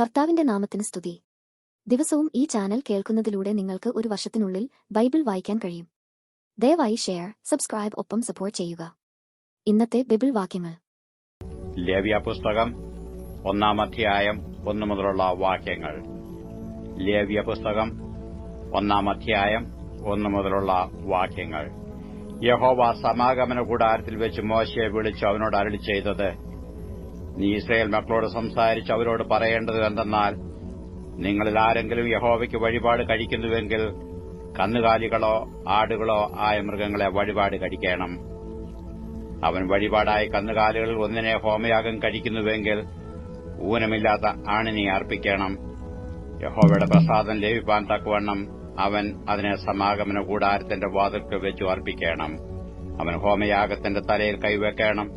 കർത്താവിന്റെ നാമത്തിന് സ്തുതി. ദിവസവും ഈ ചാനൽ കേൾക്കുന്നതിലൂടെ നിങ്ങൾക്ക് ഒരു വർഷത്തിനുള്ളിൽ ബൈബിൾ വായിക്കാൻ കഴിയും. ദയവായി ഷെയർ സബ്സ്ക്രൈബ് ഒപ്പം സപ്പോർട്ട് ചെയ്യുക. ഇന്നത്തെ ബൈബിൾ വാക്യങ്ങൾ. ലേവ്യ പുസ്തകം ഒന്നാം അധ്യായം ഒന്നു മുതലുള്ള വാക്യങ്ങൾ. ലേവ്യ പുസ്തകം ഒന്നാം അധ്യായം ഒന്നു മുതലുള്ള വാക്യങ്ങൾ. യഹോവ സമാഗമന കൂടാരത്തിൽ വെച്ച് മോശയെ വിളിച്ചു അവനോട് അരളി ചെയ്തത് നീ ഇസ്രയേൽ മക്കളോട് സംസാരിച്ച് അവരോട് പറയേണ്ടത് എന്തെന്നാൽ നിങ്ങളിൽ ആരെങ്കിലും യഹോവയ്ക്ക് വഴിപാട് കഴിക്കുന്നുവെങ്കിൽ കന്നുകാലികളോ ആടുകളോ ആയ മൃഗങ്ങളെ വഴിപാട് കഴിക്കണം. അവൻ വഴിപാടായ കന്നുകാലികളിൽ ഒന്നിനെ ഹോമയാഗം കഴിക്കുന്നുവെങ്കിൽ ഊനമില്ലാത്ത ആണിനെ അർപ്പിക്കണം. യഹോവയുടെ പ്രസാദം ലഭിപ്പാൻ തക്കവണ്ണം അവൻ അതിനെ സമാഗമന കൂടാരത്തിന്റെ വാതിൽക്ക് വെച്ചു അർപ്പിക്കണം. അവൻ ഹോമയാഗത്തിന്റെ തലയിൽ കൈവെക്കണം.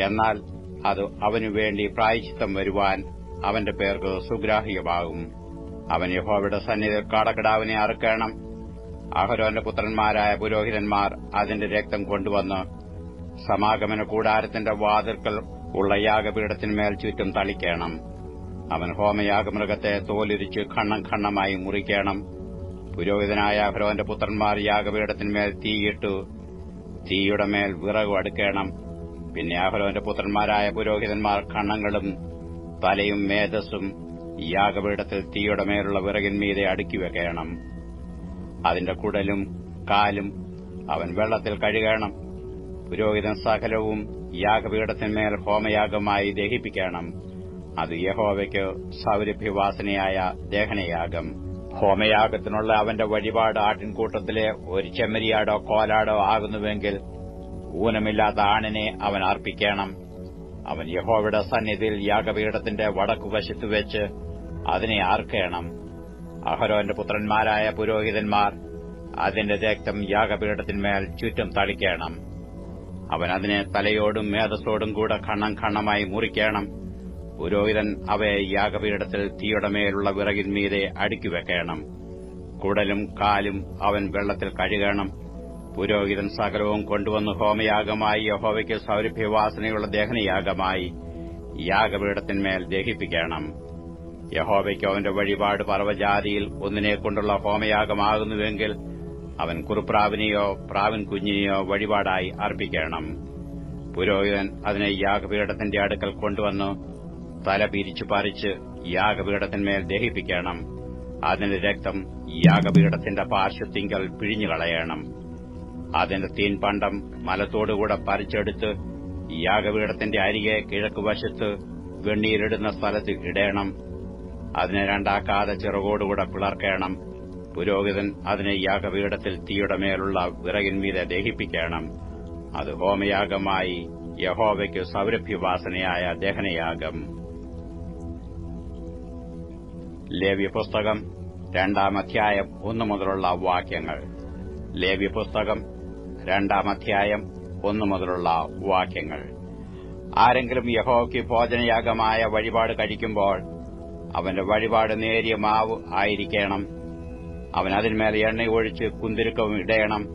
എന്നാൽ അത് അവനുവേണ്ടി പ്രായച്ചിത്തം വരുവാൻ അവന്റെ പേർക്ക് സുഗ്രാഹ്യമാകും. അവൻ യഹോവയുടെ സന്നിധി കാടക്കിടാവിനെ അറുക്കണം. അഹരോന്റെ പുത്രന്മാരായ പുരോഹിതന്മാർ അതിന്റെ രക്തം കൊണ്ടുവന്ന് സമാഗമന കൂടാരത്തിന്റെ വാതിൽക്കൽ ഉള്ള യാഗപീഠത്തിന്മേൽ ചുറ്റും തളിക്കണം. അവൻ ഹോമയാഗമൃഗത്തെ തോലുരിച്ച് ഖണ്ണം ഖണ്ണമായി മുറിക്കണം. പുരോഹിതനായ അഹരോന്റെ പുത്രന്മാർ യാഗപീഠത്തിന്മേൽ തീയിട്ടു തീയുടെ മേൽ വിറകു അടുക്കണം. പിന്നെ അഹരോന്റെ പുത്രന്മാരായ പുരോഹിതന്മാർ കണ്ണങ്ങളും തലയും മേധസ്സും യാഗപീഠത്തിൽ തീയുടെ മേലുള്ള വിറകിന്മീതെ അടുക്കി വെക്കണം. അതിന്റെ കുടലും കാലും അവൻ വെള്ളത്തിൽ കഴുകണം. പുരോഹിതൻ സകലവും യാഗപീഠത്തിന്മേൽ ഹോമയാഗമായി ദഹിപ്പിക്കണം. അത് യഹോവയ്ക്ക് സൗരഭ്യവാസനയായ ദഹനയാഗം. ഹോമയാഗത്തിനുള്ള അവന്റെ വഴിപാട് ആട്ടിൻകൂട്ടത്തിലെ ഒരു ചെമ്മരിയാടോ കോലാടോ ആകുന്നുവെങ്കിൽ ഊനമില്ലാത്ത ആണിനെ അവൻ അർപ്പിക്കണം. അവൻ യഹോവയുടെ സന്നിധിയിൽ യാഗപീഠത്തിന്റെ വടക്കുവശത്ത് വെച്ച് അതിനെ ആർക്കേണം. അഹരോന്റെ പുത്രന്മാരായ പുരോഹിതന്മാർ അതിന്റെ രക്തം യാഗപീഠത്തിന്മേൽ ചുറ്റും തളിക്കണം. അവൻ അതിനെ തലയോടും മേധസ്സോടും കൂടെ ഖണ്ണം ഖണ്ണമായി മുറിക്കണം. പുരോഹിതൻ അവയെ യാഗപീഠത്തിൽ തീയുടെ മേലുള്ള വിറകിന്മീതെ അടുക്കി വെക്കണം. കുടലും കാലും അവൻ വെള്ളത്തിൽ കഴുകണം. പുരോഹിതൻ സകലവും കൊണ്ടുവന്ന് ഹോമയാഗമായി യഹോവയ്ക്ക് സൗരഭ്യവാസനയുള്ള ദഹനയാഗമായി യാഗപീഠത്തിന്മേൽ ദഹിപ്പിക്കണം. യഹോവയ്ക്ക് അവന്റെ വഴിപാട് പർവജാതിയിൽ ഒന്നിനെക്കൊണ്ടുള്ള ഹോമയാഗമാകുന്നുവെങ്കിൽ അവൻ കുറുപ്രാവിനെയോ പ്രാവിൻ കുഞ്ഞിനെയോ വഴിപാടായി അർപ്പിക്കണം. പുരോഹിതൻ അതിനെ യാഗപീഠത്തിന്റെ അടുക്കൽ കൊണ്ടുവന്ന് തല പിരിച്ചു പറിച്ച് യാഗപീഠത്തിന്മേൽ ദഹിപ്പിക്കണം. അതിന്റെ രക്തം യാഗപീഠത്തിന്റെ പാർശ്വത്തിങ്കൽ പിഴിഞ്ഞുകളയണം. അതിന്റെ തീൻപണ്ടം മലത്തോടുകൂടെ പറിച്ചെടുത്ത് യാഗപീഠത്തിന്റെ അരികെ കിഴക്കുവശത്ത് വെണ്ണീരിടുന്ന സ്ഥലത്ത് ഇടേണം. അതിനെ രണ്ടാക്കാതെ ചിറകോടുകൂടെ പിളർക്കേണം. പുരോഹിതൻ അതിനെ യാഗപീഠത്തിൽ തീയുടെ മേലുള്ള വിറകിന്മീതെ ദഹിപ്പിക്കണം. അത് ഹോമയാഗമായി യഹോവയ്ക്ക് സൗരഭ്യവാസനയായ ദഹനയാഗം. ലേവ്യ പുസ്തകം രണ്ടാം അധ്യായം ഒന്നു മുതലുള്ള വാക്യങ്ങൾ. ലേവ്യ പുസ്തകം രണ്ടാം അധ്യായം ഒന്നു മുതലുള്ള വാക്യങ്ങൾ. ആരെങ്കിലും യഹോയ്ക്ക് ഭോജനയാഗമായ വഴിപാട് കഴിക്കുമ്പോൾ അവന്റെ വഴിപാട് നേരിയ മാവ് ആയിരിക്കണം. അവൻ അതിന്മേൽ എണ്ണ ഒഴിച്ച് കുന്തിരുക്കവും ഇടയണം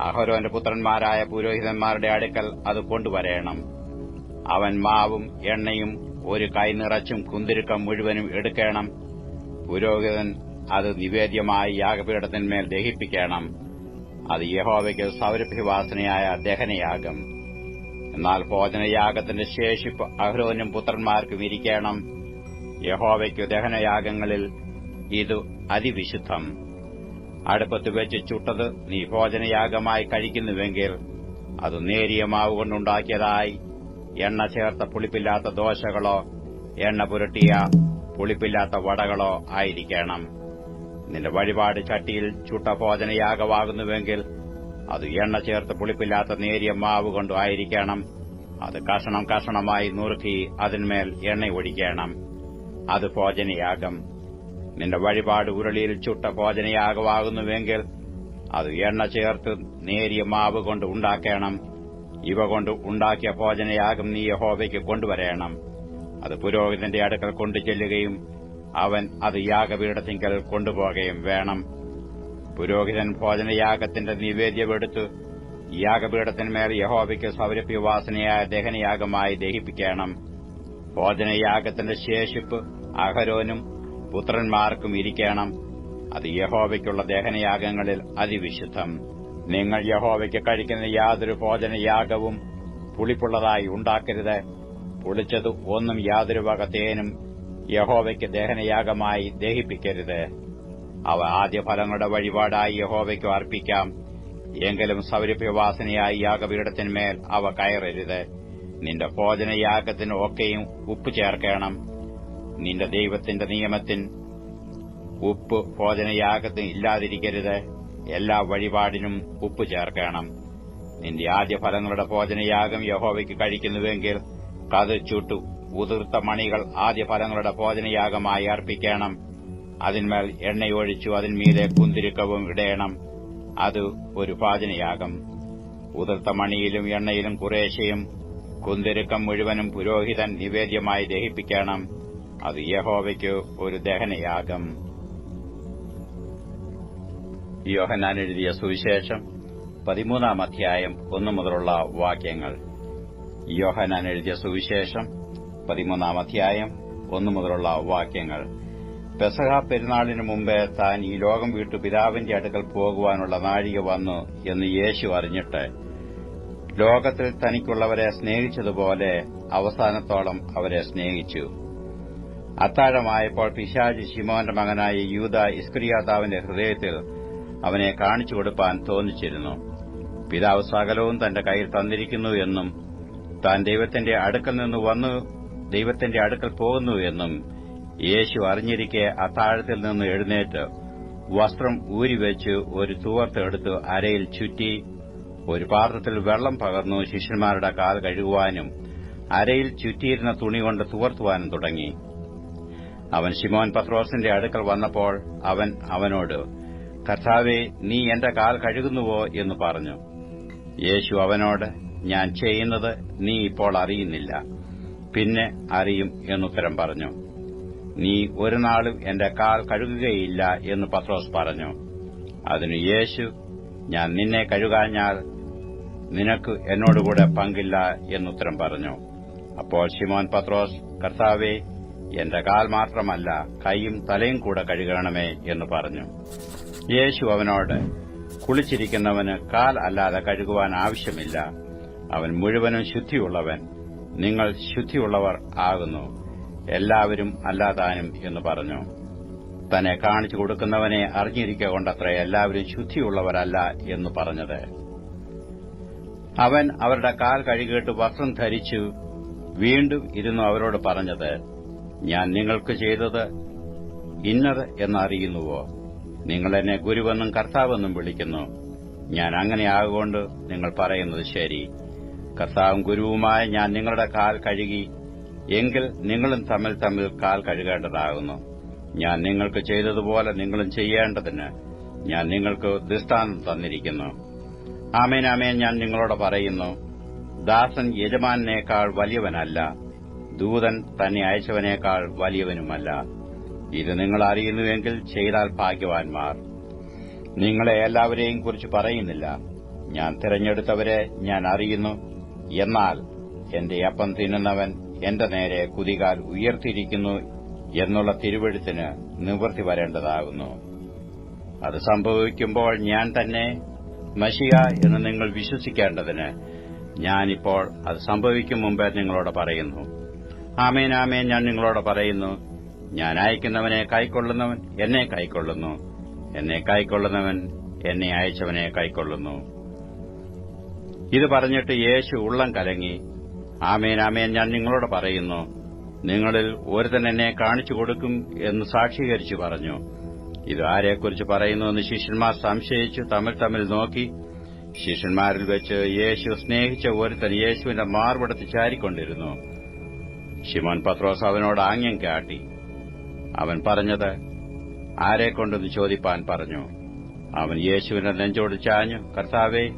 അഹരോന്റെ പുത്രന്മാരായ പുരോഹിതന്മാരുടെ അടുക്കൽ അത് കൊണ്ടുവരേണം. അവൻ മാവും എണ്ണയും ഒരു കൈ നിറച്ചും കുന്തിരുക്കം മുഴുവനും എടുക്കണം. പുരോഹിതൻ അത് നിവേദ്യമായി യാഗപീഠത്തിന്മേൽ ദഹിപ്പിക്കണം. അത് യഹോവയ്ക്ക് സൗരഭ്യവാസനയായ ദഹനയാഗം. എന്നാൽ ഭോജനയാഗത്തിന്റെ ശേഷിപ്പ് അഹ്ലോനും പുത്രന്മാർക്കും ഇരിക്കണം. യഹോവയ്ക്കു ദഹനയാഗങ്ങളിൽ ഇത് അതിവിശുദ്ധം. അടുപ്പത്ത് വെച്ച് ചുട്ടത് നീ ഭോജനയാഗമായി കഴിക്കുന്നുവെങ്കിൽ അത് നേരിയ മാവ് കൊണ്ടുണ്ടാക്കിയതായി. എണ്ണ ചേർത്ത പുളിപ്പില്ലാത്ത ദോശകളോ എണ്ണ പുരട്ടിയ പുളിപ്പില്ലാത്ത വടകളോ ആയിരിക്കണം. നിന്റെ വഴിപാട് ചട്ടിയിൽ ചുട്ട ഭോജനയാഗമാകുന്നുവെങ്കിൽ അത് എണ്ണ ചേർത്ത് പുളിപ്പില്ലാത്ത നേരിയ മാവ് കൊണ്ടുമായിരിക്കണം അത് കഷണം കഷണമായി നുറുക്കി അതിന്മേൽ എണ്ണ ഒഴിക്കണം. അത് ഭോജനയാഗം. നിന്റെ വഴിപാട് ഉരുളിയിൽ ചുട്ട ഭോജനയാഗമാകുന്നുവെങ്കിൽ അത് എണ്ണ ചേർത്ത് നേരിയ മാവ് കൊണ്ട് ഉണ്ടാക്കണം. ഇവ കൊണ്ട് ഉണ്ടാക്കിയ ഭോജനയാഗം നീ യഹോവയ്ക്ക് കൊണ്ടുവരേണം. അത് പുരോഹിതന്റെ അടുക്കൽ കൊണ്ടു ചെല്ലുകയും അവൻ അത് യാഗപീഠത്തിങ്കൽ കൊണ്ടുപോകുകയും വേണം. പുരോഹിതൻ ഭോജനയാഗത്തിന്റെ നിവേദ്യമെടുത്ത് യാഗപീഠത്തിന്മേൽ യഹോവയ്ക്ക് സൗരഭ്യവാസനയായ ദഹനയാഗമായി ദഹിപ്പിക്കണം. ഭോജനയാഗത്തിന്റെ ശേഷിപ്പ് അഹരോനും പുത്രന്മാർക്കും ഇരിക്കണം. അത് യഹോവയ്ക്കുള്ള ദഹനയാഗങ്ങളിൽ അതിവിശുദ്ധം. നിങ്ങൾ യഹോവയ്ക്ക് കഴിക്കുന്ന യാതൊരു ഭോജനയാഗവും പുളിപ്പുള്ളതായി ഉണ്ടാക്കരുത്. പുളിച്ചത് ഒന്നും യാതൊരു വക തേനും യഹോവയ്ക്ക് ദഹനയാഗമായി ദഹിപ്പിക്കരുത്. അവ ആദ്യഫലങ്ങളുടെ വഴിപാടായി യഹോവയ്ക്ക് അർപ്പിക്കാം. എങ്കിലും സൗരഭ്യവാസനയായി യാഗപീഠത്തിന്മേൽ അവ കയറരുത്. നിന്റെ ഭോജനയാഗത്തിന് ഒക്കെയും ഉപ്പ് ചേർക്കണം. നിന്റെ ദൈവത്തിന്റെ നിയമത്തിൻ ഉപ്പ് ഭോജനയാഗത്തിന് ഇല്ലാതിരിക്കരുത്. എല്ലാ വഴിപാടിനും ഉപ്പ് ചേർക്കണം. നിന്റെ ആദ്യഫലങ്ങളുടെ ഭോജനയാഗം യഹോവയ്ക്ക് കഴിക്കുന്നുവെങ്കിൽ കത് ചുട്ടു ഉതിർത്ത മണികൾ ആദ്യഫലങ്ങളുടെ ഭോജനയാഗമായി അർപ്പിക്കണം. അതിന്മേൽ എണ്ണയൊഴിച്ചു അതിന്മീതെ കുന്തിരുക്കവും ഇടയണം അത് ഒരു പാചനയാകും ഉതിർത്ത മണിയിലും എണ്ണയിലും കുറേശ്ശയും കുന്തിരുക്കം മുഴുവനും പുരോഹിതൻ നിവേദ്യമായി ദഹിപ്പിക്കണം. അത് യഹോവയ്ക്ക് ഒരു ദഹനയാഗം. യോഹനാൻ എഴുതിയ സുവിശേഷം പതിമൂന്നാം അധ്യായം ഒന്നു മുതലുള്ള വാക്യങ്ങൾ. യോഹനാൻ എഴുതിയ സുവിശേഷം പതിമൂന്നാം അധ്യായം ഒന്നു മുതലുള്ള വാക്യങ്ങൾ. പെസഹ പെരുന്നാളിന് മുമ്പേ താൻ ഈ ലോകം വിട്ടു പിതാവിന്റെ അടുക്കൽ പോകുവാനുള്ള നാഴിക വന്നു എന്ന് യേശു അറിഞ്ഞിട്ട് ലോകത്തിൽ തനിക്കുള്ളവരെ സ്നേഹിച്ചതുപോലെ അവസാനത്തോളം അവരെ സ്നേഹിച്ചു. അത്താഴമായപ്പോൾ പിശാജ് ശിമോന്റെ മകനായ യൂത ഇസ്ക്രിയാതാവിന്റെ ഹൃദയത്തിൽ അവനെ കാണിച്ചു കൊടുപ്പാൻ തോന്നിച്ചിരുന്നു. പിതാവ് സകലവും തന്റെ കയ്യിൽ തന്നിരിക്കുന്നു എന്നും താൻ ദൈവത്തിന്റെ അടുക്കൽ നിന്ന് വന്നു ദൈവത്തിന്റെ അടുക്കൽ പോകുന്നു എന്നും യേശു അറിഞ്ഞിരിക്കെ അത്താഴത്തിൽ നിന്ന് എഴുന്നേറ്റ് വസ്ത്രം ഊരിവെച്ച് ഒരു തുവർത്തെടുത്ത് അരയിൽ ചുറ്റി ഒരു പാത്രത്തിൽ വെള്ളം പകർന്നു ശിഷ്യന്മാരുടെ കാൽ കഴുകുവാനും അരയിൽ ചുറ്റിയിരുന്ന തുണി കൊണ്ട് തുവർത്തുവാനും തുടങ്ങി. അവൻ ശിമോൻ പത്രോസിന്റെ അടുക്കൽ വന്നപ്പോൾ അവൻ അവനോട് കർത്താവെ നീ എന്റെ കാൽ കഴുകുന്നുവോ? എന്ന് പറഞ്ഞു. യേശു അവനോട് ഞാൻ ചെയ്യുന്നത് നീ ഇപ്പോൾ അറിയുന്നില്ല. പിന്നെ അറിയും എന്നുത്തരം പറഞ്ഞു. നീ ഒരു നാളും എന്റെ കാൽ കഴുകുകയില്ല എന്ന് പത്രോസ് പറഞ്ഞു. അതിന് യേശു ഞാൻ നിന്നെ കഴുകാഞ്ഞാൽ നിനക്ക് എന്നോടുകൂടെ പങ്കില്ല എന്നുത്തരം പറഞ്ഞു. അപ്പോൾ ഷിമോൻ പത്രോസ് കർത്താവെ എന്റെ കാൽ മാത്രമല്ല കൈയും തലയും കൂടെ കഴുകണമേ എന്ന് പറഞ്ഞു. യേശു അവനോട് കുളിച്ചിരിക്കുന്നവന് കാൽ അല്ലാതെ കഴുകുവാൻ ആവശ്യമില്ല. അവൻ മുഴുവനും ശുദ്ധിയുള്ളവൻ. നിങ്ങൾ ശുദ്ധിയുള്ളവർ ആകുന്നു. എല്ലാവരും അല്ലാതാനും എന്ന് പറഞ്ഞു. തന്നെ കാണിച്ചു കൊടുക്കുന്നവനെ അറിഞ്ഞിരിക്കുക കൊണ്ടത്ര എല്ലാവരും ശുദ്ധിയുള്ളവരല്ല എന്ന് പറഞ്ഞത്. അവൻ അവരുടെ കാൽ കഴുകിയിട്ട് വസ്ത്രം ധരിച്ചു വീണ്ടും ഇരുന്നു അവരോട് പറഞ്ഞത് ഞാൻ നിങ്ങൾക്ക് ചെയ്തത് ഇന്നത് എന്നറിയുന്നുവോ? നിങ്ങൾ എന്നെ ഗുരുവെന്നും കർത്താവെന്നും വിളിക്കുന്നു. ഞാൻ അങ്ങനെയാകൊണ്ട് നിങ്ങൾ പറയുന്നത് ശരി. കർത്താവും ഗുരുവുമായ ഞാൻ നിങ്ങളുടെ കാൽ കഴുകി എങ്കിൽ നിങ്ങളും തമ്മിൽ തമ്മിൽ കാൽ കഴുകേണ്ടതാകുന്നു. ഞാൻ നിങ്ങൾക്ക് ചെയ്തതുപോലെ നിങ്ങളും ചെയ്യേണ്ടതിന് ഞാൻ നിങ്ങൾക്ക് ദൃഷ്ടാന്തം തന്നിരിക്കുന്നു. ആമേൻ ആമേൻ ഞാൻ നിങ്ങളോട് പറയുന്നു ദാസൻ യജമാനേക്കാൾ വലിയവനല്ല ദൂതൻ തന്നെ അയച്ചവനേക്കാൾ വലിയവനുമല്ല. ഇത് നിങ്ങൾ അറിയുന്നുവെങ്കിൽ ചെയ്താൽ ഭാഗ്യവാൻമാർ നിങ്ങളെ എല്ലാവരെയും കുറിച്ച് പറയുന്നില്ല. ഞാൻ തിരഞ്ഞെടുത്തവരെ ഞാൻ അറിയുന്നു. എന്നാൽ എന്റെ അപ്പം തിന്നുന്നവൻ എന്റെ നേരെ കുതികാൽ ഉയർത്തിയിരിക്കുന്നു എന്നുള്ള തിരുവഴുത്തിന് നിവൃത്തി വരേണ്ടതാകുന്നു. അത് സംഭവിക്കുമ്പോൾ ഞാൻ തന്നെ മഷിയ എന്ന് നിങ്ങൾ വിശ്വസിക്കേണ്ടതിന് ഞാനിപ്പോൾ അത് സംഭവിക്കും മുമ്പേ നിങ്ങളോട് പറയുന്നു. ആമേൻ ആമേൻ ഞാൻ നിങ്ങളോട് പറയുന്നു. ഞാൻ അയക്കുന്നവനെ കൈക്കൊള്ളുന്നവൻ എന്നെ കൈക്കൊള്ളുന്നു. എന്നെ കൈക്കൊള്ളുന്നവൻ എന്നെ അയച്ചവനെ കൈക്കൊള്ളുന്നു. ഇത് പറഞ്ഞിട്ട് യേശു ഉള്ളം കലങ്ങി. ആമേൻ ആമേൻ ഞാൻ നിങ്ങളോട് പറയുന്നു നിങ്ങളിൽ ഒരുത്തൻ എന്നെ കാണിച്ചു കൊടുക്കും എന്ന് സാക്ഷീകരിച്ചു പറഞ്ഞു. ഇത് ആരെക്കുറിച്ച് പറയുന്നുവെന്ന് ശിഷ്യന്മാർ സംശയിച്ചു തമ്മിൽ തമ്മിൽ നോക്കി. ശിഷ്യന്മാരിൽ വെച്ച് യേശു സ്നേഹിച്ച ഒരുത്തൻ യേശുവിന്റെ മാർവടത്ത് ചാരിക്കൊണ്ടിരുന്നു. ഷിമോൻ പത്രോസ് അവനോട് ആംഗ്യം കാട്ടി. അവൻ പറഞ്ഞത് ആരെക്കൊണ്ടെന്ന് ചോദിപ്പാൻ പറഞ്ഞു. അവൻ യേശുവിന്റെ നെഞ്ചോട് ചാഞ്ഞു കർത്താവേ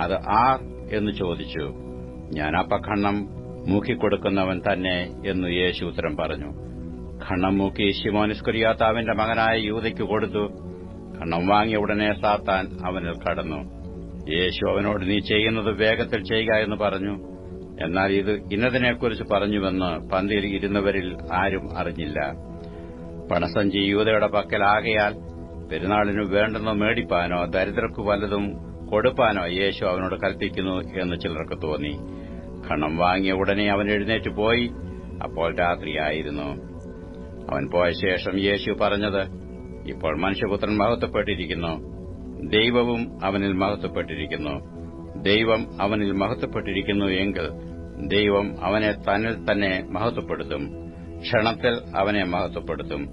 അത് ആർ എന്ന് ചോദിച്ചു. ഞാൻ അപ്പഖണ്ണം മൂക്കിക്കൊടുക്കുന്നവൻ തന്നെ എന്ന് യേശു ഉത്തരം പറഞ്ഞു. ഖണ്ണം മൂക്കി ശിമോനിസ്കുരിയാത്താവിന്റെ മകനായ യൂതയ്ക്ക് കൊടുത്തു. ഖണ്ണം വാങ്ങിയ ഉടനെ സാത്താൻ അവനിൽ കടന്നു. യേശു അവനോട് നീ ചെയ്യുന്നത് വേഗത്തിൽ ചെയ്യുക എന്ന് പറഞ്ഞു. എന്നാൽ ഇത് ഇന്നതിനെക്കുറിച്ച് പറഞ്ഞുവെന്ന് പന്തിയിൽ ഇരുന്നവരിൽ ആരും അറിഞ്ഞില്ല. പണസഞ്ചി യൂതയുടെ പക്കലാകയാൽ പെരുന്നാളിനു വേണ്ടെന്ന് മേടിപ്പാനോ ദരിദ്രർക്കു വല്ലതും കൊടുപ്പാനോ യേശു അവനോട് കൽപ്പിക്കുന്നു എന്ന് ചിലർക്ക് തോന്നി. ഖണം വാങ്ങിയ ഉടനെ അവൻ എഴുന്നേറ്റ് പോയി. അപ്പോൾ രാത്രിയായിരുന്നു. അവൻ പോയ ശേഷം യേശു പറഞ്ഞത് ഇപ്പോൾ മനുഷ്യപുത്രൻ മഹത്വപ്പെട്ടിരിക്കുന്നു. ദൈവവും അവനിൽ മഹത്വപ്പെട്ടിരിക്കുന്നു. ദൈവം അവനിൽ മഹത്വപ്പെട്ടിരിക്കുന്നു എങ്കിൽ ദൈവം അവനെ തന്നിൽ തന്നെ മഹത്വപ്പെടുത്തും. ക്ഷണത്തിൽ അവനെ മഹത്വപ്പെടുത്തും.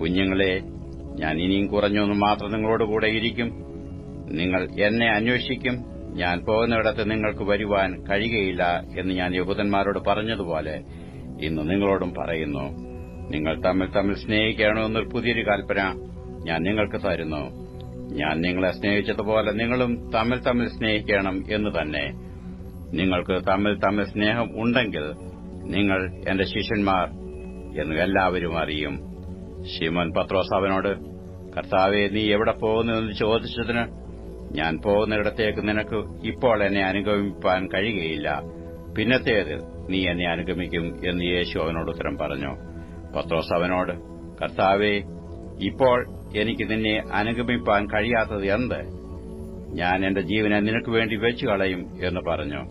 കുഞ്ഞുങ്ങളെ ഞാൻ ഇനിയും കുറഞ്ഞൊന്നും മാത്രം നിങ്ങളോടുകൂടെ ഇരിക്കും. നിങ്ങൾ എന്നെ അന്വേഷിക്കും. ഞാൻ പോകുന്നിടത്ത് നിങ്ങൾക്ക് വരുവാൻ കഴിയുകയില്ല എന്ന് ഞാൻ യഹൂദന്മാരോട് പറഞ്ഞതുപോലെ ഇന്ന് നിങ്ങളോടും പറയുന്നു. നിങ്ങൾ തമ്മിൽ തമ്മിൽ സ്നേഹിക്കണമെന്നൊരു പുതിയൊരു കൽപ്പന ഞാൻ നിങ്ങൾക്ക് തരുന്നു. ഞാൻ നിങ്ങളെ സ്നേഹിച്ചതുപോലെ നിങ്ങളും തമ്മിൽ തമ്മിൽ സ്നേഹിക്കണം എന്ന് തന്നെ. നിങ്ങൾക്ക് തമ്മിൽ തമ്മിൽ സ്നേഹം ഉണ്ടെങ്കിൽ നിങ്ങൾ എന്റെ ശിഷ്യന്മാർ എന്ന് എല്ലാവരും അറിയും. ശിമൻ പത്രോസ് കർത്താവെ നീ എവിടെ പോകുന്നു? എന്ന് ചോദിച്ചതിന് ഞാൻ പോകുന്നിടത്തേക്ക് നിനക്ക് ഇപ്പോൾ എന്നെ അനുഗമിപ്പാൻ കഴിയുകയില്ല. പിന്നത്തേത് നീ എന്നെ അനുഗമിക്കും എന്ന് യേശു അവനോട് ഉത്തരം പറഞ്ഞു. പത്രോസ് അവനോട് കർത്താവേ ഇപ്പോൾ എനിക്ക് നിന്നെ അനുഗമിപ്പാൻ കഴിയാത്തത് എന്ത്? ഞാൻ എന്റെ ജീവനെ നിനക്ക് വേണ്ടി വെച്ചു കളയും എന്ന് പറഞ്ഞു.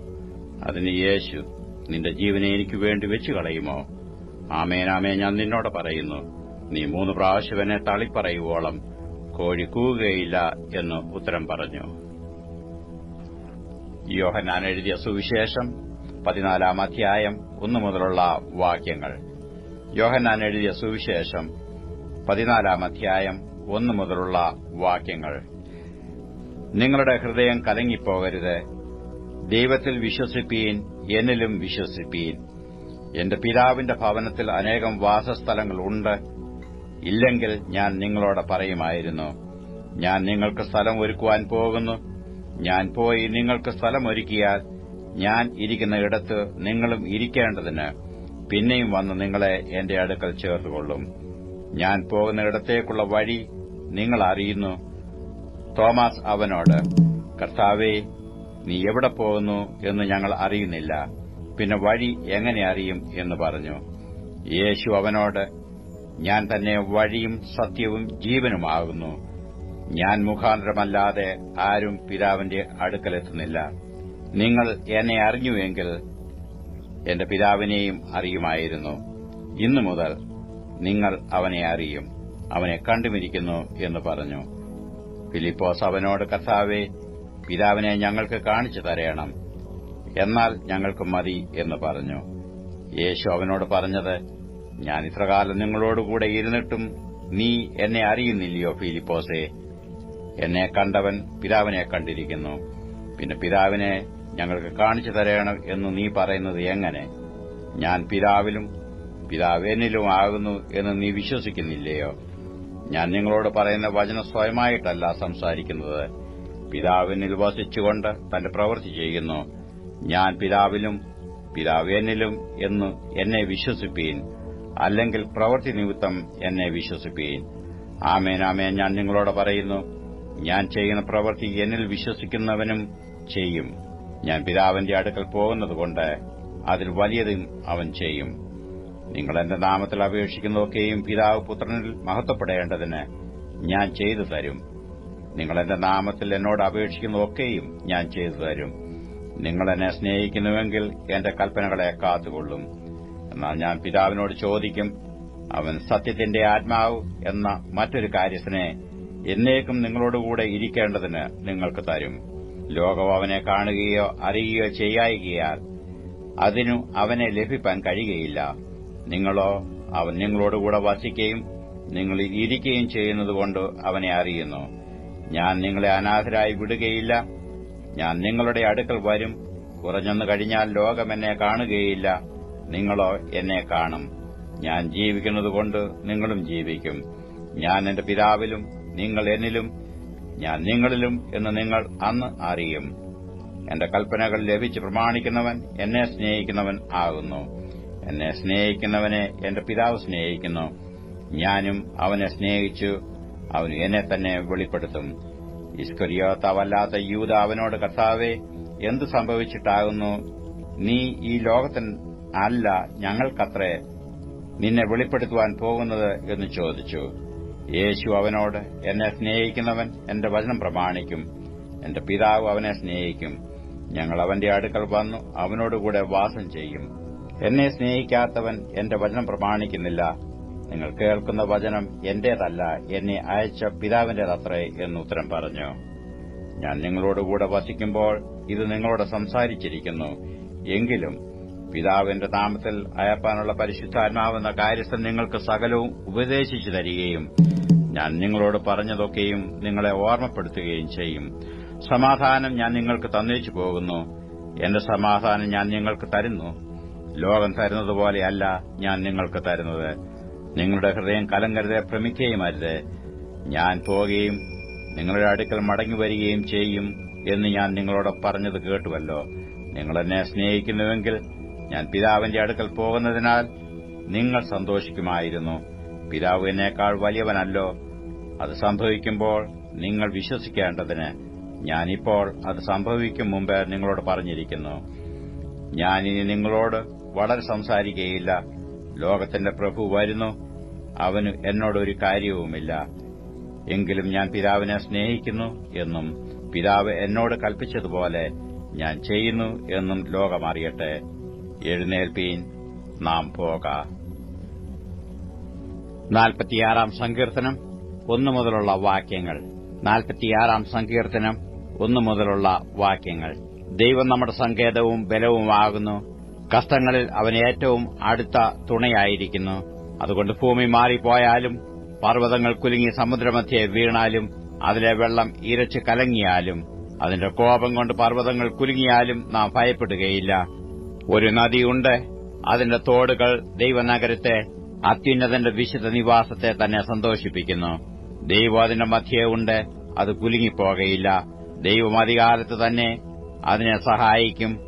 അതിന് യേശു നിന്റെ ജീവനെ എനിക്ക് വേണ്ടി വെച്ചു കളയുമോ ആമേനാമേ ഞാൻ നിന്നോട് പറയുന്നു. നീ മൂന്ന് പ്രാവശ്യം എന്നെ തള്ളിപ്പറയുവോളം. കോഴി കൂകുകയില്ല എന്ന് ഉത്തരം പറഞ്ഞു. യോഹന്നാൻ എഴുതിയ സുവിശേഷം പതിനാലാം അധ്യായം ഒന്നു മുതലുള്ള വാക്യങ്ങൾ. യോഹന്നാൻ എഴുതിയ സുവിശേഷം പതിനാലാം അധ്യായം ഒന്നു മുതലുള്ള വാക്യങ്ങൾ. നിങ്ങളുടെ ഹൃദയം കലങ്ങിപ്പോകരുത്. ദൈവത്തിൽ വിശ്വസിപ്പീൻ എന്നിലും വിശ്വസിപ്പീൻ. എന്റെ പിതാവിന്റെ ഭവനത്തിൽ അനേകം വാസസ്ഥലങ്ങളുണ്ട്. ഇല്ലെങ്കിൽ ഞാൻ നിങ്ങളോട് പറയുമായിരുന്നു ഞാൻ നിങ്ങൾക്ക് സ്ഥലം ഒരുക്കുവാൻ പോകുന്നു. ഞാൻ പോയി നിങ്ങൾക്ക് സ്ഥലം ഒരുക്കിയാൽ ഞാൻ ഇരിക്കുന്ന ഇടത്ത് നിങ്ങളും ഇരിക്കേണ്ടതിന് പിന്നെയും വന്ന് നിങ്ങളെ എന്റെ അടുക്കൽ ചേർത്തുകൊള്ളും. ഞാൻ പോകുന്ന ഇടത്തേക്കുള്ള വഴി നിങ്ങൾ അറിയുന്നു. തോമസ് അവനോട് കർത്താവേ നീ എവിടെ പോകുന്നു എന്ന് ഞങ്ങൾ അറിയുന്നില്ല. പിന്നെ വഴി എങ്ങനെ അറിയും? എന്ന് പറഞ്ഞു. യേശു അവനോട് ഞാൻ തന്നെ വഴിയും സത്യവും ജീവനുമാകുന്നു. ഞാൻ മുഖാന്തരമല്ലാതെ ആരും പിതാവിന്റെ അടുക്കലെത്തുന്നില്ല. നിങ്ങൾ എന്നെ അറിഞ്ഞുവെങ്കിൽ എന്റെ പിതാവിനെയും അറിയുമായിരുന്നു. ഇന്നു മുതൽ നിങ്ങൾ അവനെ അറിയും. അവനെ കണ്ടുമിരിക്കുന്നു എന്ന് പറഞ്ഞു. ഫിലിപ്പോസ് അവനോട് കർത്താവെ പിതാവിനെ ഞങ്ങൾക്ക് കാണിച്ചു തരയണം എന്നാൽ ഞങ്ങൾക്ക് മതി എന്ന് പറഞ്ഞു. യേശു അവനോട് പറഞ്ഞത് ഞാൻ ഇത്രകാലം നിങ്ങളോടുകൂടെ ഇരുന്നിട്ടും നീ എന്നെ അറിയുന്നില്ലയോ ഫിലിപ്പോസെ? എന്നെ കണ്ടവൻ പിതാവിനെ കണ്ടിരിക്കുന്നു. പിന്നെ പിതാവിനെ ഞങ്ങൾക്ക് കാണിച്ചു തരണം എന്ന് നീ പറയുന്നത് എങ്ങനെ? ഞാൻ പിതാവിലും പിതാവേനിലും ആകുന്നു എന്ന് നീ വിശ്വസിക്കുന്നില്ലയോ? ഞാൻ നിങ്ങളോട് പറയുന്ന വചനം സ്വയമായിട്ടല്ല സംസാരിക്കുന്നത്. പിതാവിനിൽ വസിച്ചുകൊണ്ട് തന്റെ പ്രവൃത്തി ചെയ്യുന്നു. ഞാൻ പിതാവിലും പിതാവേനിലും എന്ന് എന്നെ വിശ്വസിപ്പീൻ. അല്ലെങ്കിൽ പ്രവൃത്തി നിമിത്തം എന്നെ വിശ്വസിപ്പീൻ. ആമേൻ ഞാൻ നിങ്ങളോട് പറയുന്നു ഞാൻ ചെയ്യുന്ന പ്രവൃത്തി എന്നിൽ വിശ്വസിക്കുന്നവനും ചെയ്യും. ഞാൻ പിതാവിന്റെ അടുക്കൽ പോകുന്നതുകൊണ്ട് അതിൽ വലിയതും അവൻ ചെയ്യും. നിങ്ങൾ എന്റെ നാമത്തിൽ അപേക്ഷിക്കുന്നതൊക്കെയും പിതാവ് പുത്രനിൽ മഹത്വപ്പെടേണ്ടതിന് ഞാൻ ചെയ്തു തരും. നിങ്ങൾ എന്റെ നാമത്തിൽ എന്നോട് അപേക്ഷിക്കുന്നതൊക്കെയും ഞാൻ ചെയ്തു തരും. നിങ്ങൾ എന്നെ സ്നേഹിക്കുന്നുവെങ്കിൽ എന്റെ കൽപ്പനകളെ കാത്തുകൊള്ളും. എന്നാൽ ഞാൻ പിതാവിനോട് ചോദിക്കും അവൻ സത്യത്തിന്റെ ആത്മാവ് എന്ന മറ്റൊരു കാര്യസ്ഥനെ എന്നേക്കും നിങ്ങളോടുകൂടെ ഇരിക്കേണ്ടതിന് നിങ്ങൾക്ക് തരും. ലോകം അവനെ കാണുകയോ അറിയുകയോ ചെയ്യായികയാൽ അതിനു അവനെ ലഭിപ്പാൻ കഴിയുകയില്ല. നിങ്ങളോ അവൻ നിങ്ങളോടുകൂടെ വസിക്കുകയും നിങ്ങൾ ഇരിക്കുകയും ചെയ്യുന്നതുകൊണ്ട് അവനെ അറിയുന്നു. ഞാൻ നിങ്ങളെ അനാഥരായി വിടുകയില്ല. ഞാൻ നിങ്ങളുടെ അടുക്കൽ വരും. കുറഞ്ഞൊന്നു കഴിഞ്ഞാൽ ലോകം എന്നെ കാണുകയില്ല. നിങ്ങളോ എന്നെ കാണും. ഞാൻ ജീവിക്കുന്നതുകൊണ്ട് നിങ്ങളും ജീവിക്കും. ഞാൻ എന്റെ പിതാവിലും നിങ്ങൾ എന്നിലും ഞാൻ നിങ്ങളിലും എന്ന് നിങ്ങൾ അന്ന് അറിയും. എന്റെ കൽപ്പനകൾ ലഭിച്ച് പ്രമാണിക്കുന്നവൻ എന്നെ സ്നേഹിക്കുന്നവൻ ആകുന്നു. എന്നെ സ്നേഹിക്കുന്നവനെ എന്റെ പിതാവ് സ്നേഹിക്കുന്നു. ഞാനും അവനെ സ്നേഹിച്ചു അവൻ എന്നെ തന്നെ വെളിപ്പെടുത്തും. ഇസ്കരിയോത്താവല്ലാത്ത യൂത അവനോട് കർത്താവെ എന്ത് സംഭവിച്ചിട്ടാകുന്നു? നീ ഈ ലോകത്തിൽ അല്ല ഞങ്ങൾക്കത്രേ. നിന്നെ വെളിപ്പെടുത്തുവാൻ പോകുന്നത് എന്ന് ചോദിച്ചു. യേശു അവനോട് എന്നെ സ്നേഹിക്കുന്നവൻ എന്റെ വചനം പ്രമാണിക്കും. എന്റെ പിതാവ് അവനെ സ്നേഹിക്കും. ഞങ്ങൾ അവന്റെ അടുക്കൽ വന്നു അവനോടുകൂടെ വാസം ചെയ്യും. എന്നെ സ്നേഹിക്കാത്തവൻ എന്റെ വചനം പ്രമാണിക്കുന്നില്ല. നിങ്ങൾ കേൾക്കുന്ന വചനം എന്റേതല്ല എന്നെ അയച്ച പിതാവിന്റേതത്രേ എന്ന് ഉത്തരം പറഞ്ഞു. ഞാൻ നിങ്ങളോടുകൂടെ വസിക്കുമ്പോൾ ഇത് നിങ്ങളോട് സംസാരിച്ചിരിക്കുന്നു. എങ്കിലും പിതാവിന്റെ നാമത്തിൽ അയപ്പാനുള്ള പരിശുദ്ധാത്മാവെന്ന കാര്യസ്ഥൻ നിങ്ങൾക്ക് സകലവും ഉപദേശിച്ചു തരികയും ഞാൻ നിങ്ങളോട് പറഞ്ഞതൊക്കെയും നിങ്ങളെ ഓർമ്മപ്പെടുത്തുകയും ചെയ്യും. സമാധാനം ഞാൻ നിങ്ങൾക്ക് തന്നേച്ചു പോകുന്നു. എന്റെ സമാധാനം ഞാൻ നിങ്ങൾക്ക് തരുന്നു. ലോകം തരുന്നതുപോലെയല്ല ഞാൻ നിങ്ങൾക്ക് തരുന്നത്. നിങ്ങളുടെ ഹൃദയം കലങ്കരുതെ ഭ്രമിക്കുകയും അരുത്. ഞാൻ പോകുകയും നിങ്ങളുടെ അടുക്കൽ മടങ്ങി വരികയും ചെയ്യും എന്ന് ഞാൻ നിങ്ങളോട് പറഞ്ഞത് കേട്ടുവല്ലോ. നിങ്ങളെന്നെ സ്നേഹിക്കുന്നുവെങ്കിൽ ഞാൻ പിതാവിന്റെ അടുക്കൽ പോകുന്നതിനാൽ നിങ്ങൾ സന്തോഷിക്കുമായിരുന്നു. പിതാവ് എന്നേക്കാൾ വലിയവനല്ലോ. അത് സംഭവിക്കുമ്പോൾ നിങ്ങൾ വിശ്വസിക്കേണ്ടതിന് ഞാനിപ്പോൾ അത് സംഭവിക്കും മുമ്പ് നിങ്ങളോട് പറഞ്ഞിരിക്കുന്നു. ഞാനിനി നിങ്ങളോട് വളരെ സംസാരിക്കുകയില്ല. ലോകത്തിന്റെ പ്രഭു വരുന്നു. അവന് എന്നോടൊരു കാര്യവുമില്ല. എങ്കിലും ഞാൻ പിതാവിനെ സ്നേഹിക്കുന്നു എന്നും പിതാവ് എന്നോട് കൽപ്പിച്ചതുപോലെ ഞാൻ ചെയ്യുന്നു എന്നും ലോകമറിയട്ടെ എഴുന്നേൽപ്പീൻ നാം പോക. സങ്കീർത്തനം ഒന്നു മുതലുള്ള വാക്യങ്ങൾ. നാൽപ്പത്തിയാറാം സങ്കീർത്തനം ഒന്നു മുതലുള്ള വാക്യങ്ങൾ. ദൈവം നമ്മുടെ സങ്കേതവും ബലവുമാകുന്നു. കഷ്ടങ്ങളിൽ അവൻ ഏറ്റവും അടുത്ത തുണയായിരിക്കുന്നു. അതുകൊണ്ട് ഭൂമി മാറിപ്പോയാലും പർവതങ്ങൾ കുലുങ്ങി സമുദ്രമധ്യെ വീണാലും അതിലെ വെള്ളം ഇരച്ച് കലങ്ങിയാലും അതിന്റെ കോപം കൊണ്ട് പർവതങ്ങൾ കുലുങ്ങിയാലും നാം ഭയപ്പെടുകയില്ല. ഒരു നദിയുണ്ട്. അതിന്റെ തോടുകൾ ദൈവനഗരത്തെ അത്യുന്നതന്റെ വിശുദ്ധ നിവാസത്തെ തന്നെ സന്തോഷിപ്പിക്കുന്നു. ദൈവം അതിന്റെ മധ്യേ ഉണ്ട്. അത് കുലുങ്ങിപ്പോകയില്ല. ദൈവം അധികാരത്ത് തന്നെ അതിനെ സഹായിക്കും.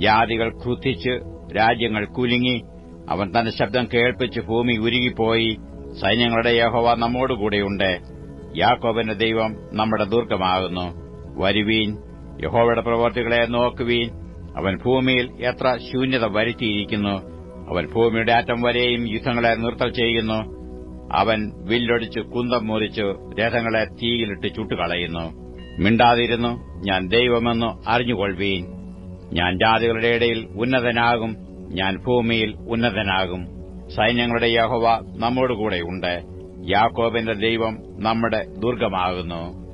ജാതികൾ ക്രുദ്ധിച്ച് രാജ്യങ്ങൾ കുലുങ്ങി. അവൻ തന്റെ ശബ്ദം കേൾപ്പിച്ച് ഭൂമി ഉരുകിപ്പോയി. സൈന്യങ്ങളുടെ യഹോവ നമ്മോടുകൂടെയുണ്ട്. യാക്കോബിന്റെ ദൈവം നമ്മുടെ ദുർഗമാകുന്നു. വരുവീൻ യഹോവയുടെ പ്രവർത്തികളെ നോക്കുവീൻ അവൻ ഭൂമിയിൽ എത്ര ശൂന്യത വരുത്തിയിരിക്കുന്നു. അവൻ ഭൂമിയുടെ ആറ്റം വരെയും യുദ്ധങ്ങളെ നിർത്തൽ ചെയ്യുന്നു. അവൻ വില്ലൊടിച്ച് കുന്തം മുറിച്ചു രഥങ്ങളെ തീയിലിട്ട് ചുട്ടുകളയുന്നു. മിണ്ടാതിരുന്നു ഞാൻ ദൈവമെന്ന് അറിഞ്ഞുകൊള്ളുവീൻ ഞാൻ ജാതികളുടെ ഇടയിൽ ഉന്നതനാകും ഞാൻ ഭൂമിയിൽ ഉന്നതനാകും. സൈന്യങ്ങളുടെ യഹോവ നമ്മോടുകൂടെയുണ്ട് യാക്കോബിന്റെ ദൈവം നമ്മുടെ ദുർഗമാകുന്നു.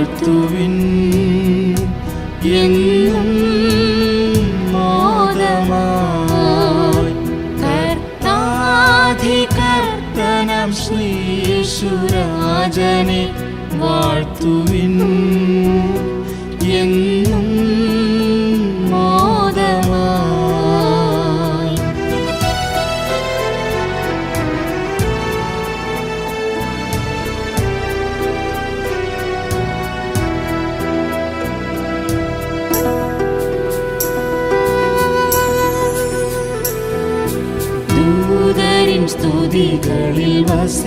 വാഴ്ത്തുവിൻ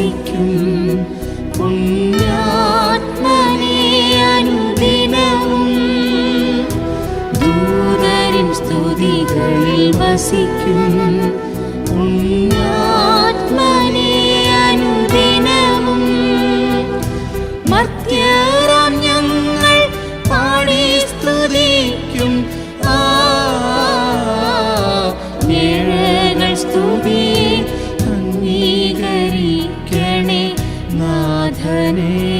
വസിക്കും turning.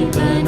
Amen.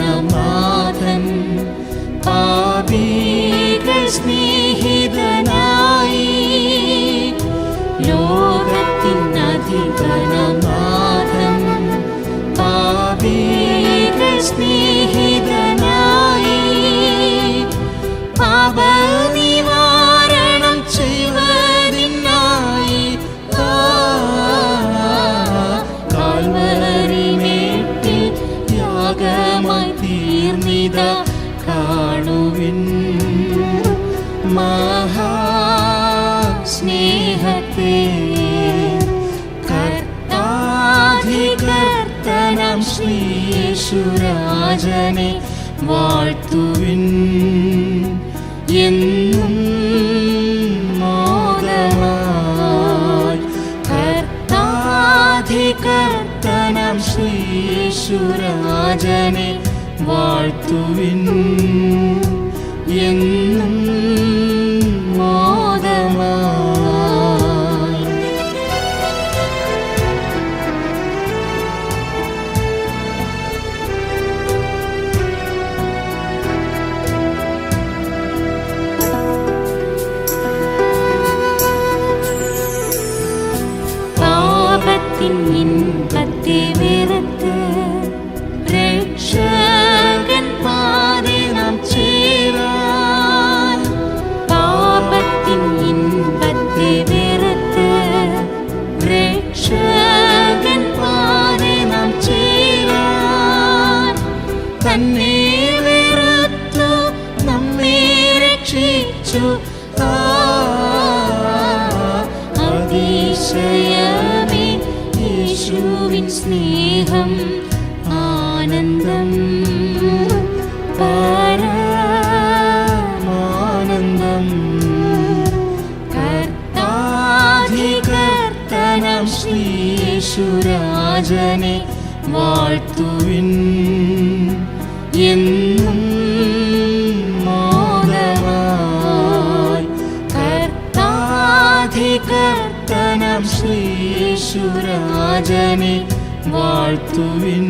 ശ്രീയേശുരാജനെ വാഴ്ത്തുവിൻ.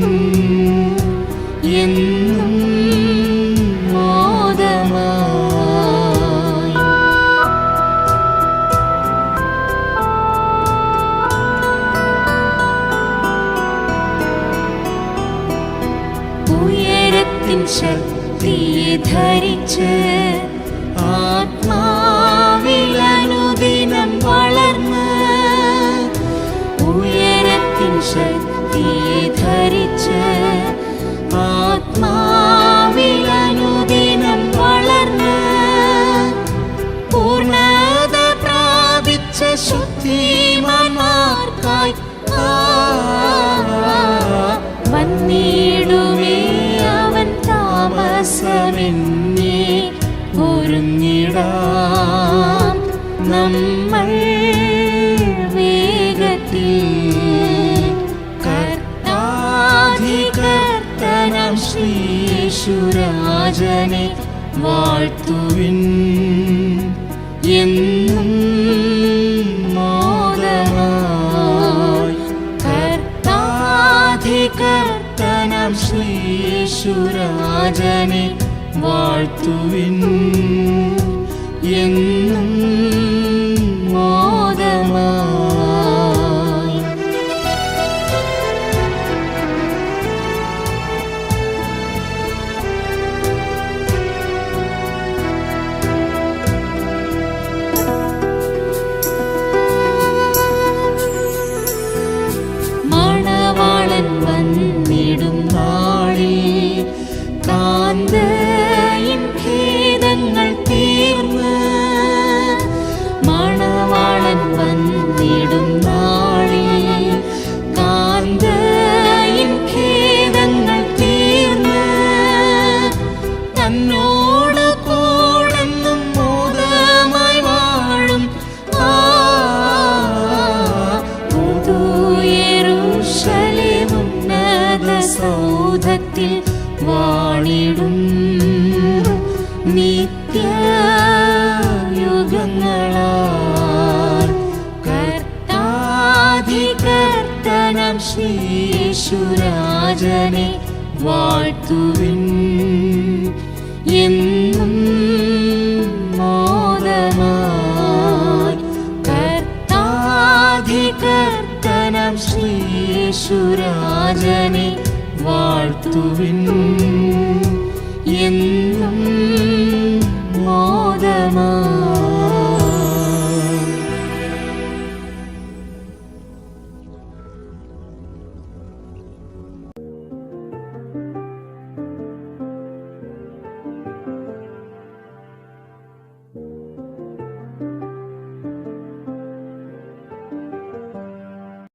എന്നും മോദമായി. ഉയരത്തിൻ ശക്തിയെ ധരിച്ച് God. ശ്രീയേശുരാജനെ വാഴ്ത്തുവിൻ. എന്നും മോദമായി കർത്താധികർത്തനം ശ്രീശുരാജനെ വാഴ്ത്തുവിൻ. എന്നും മോദമായി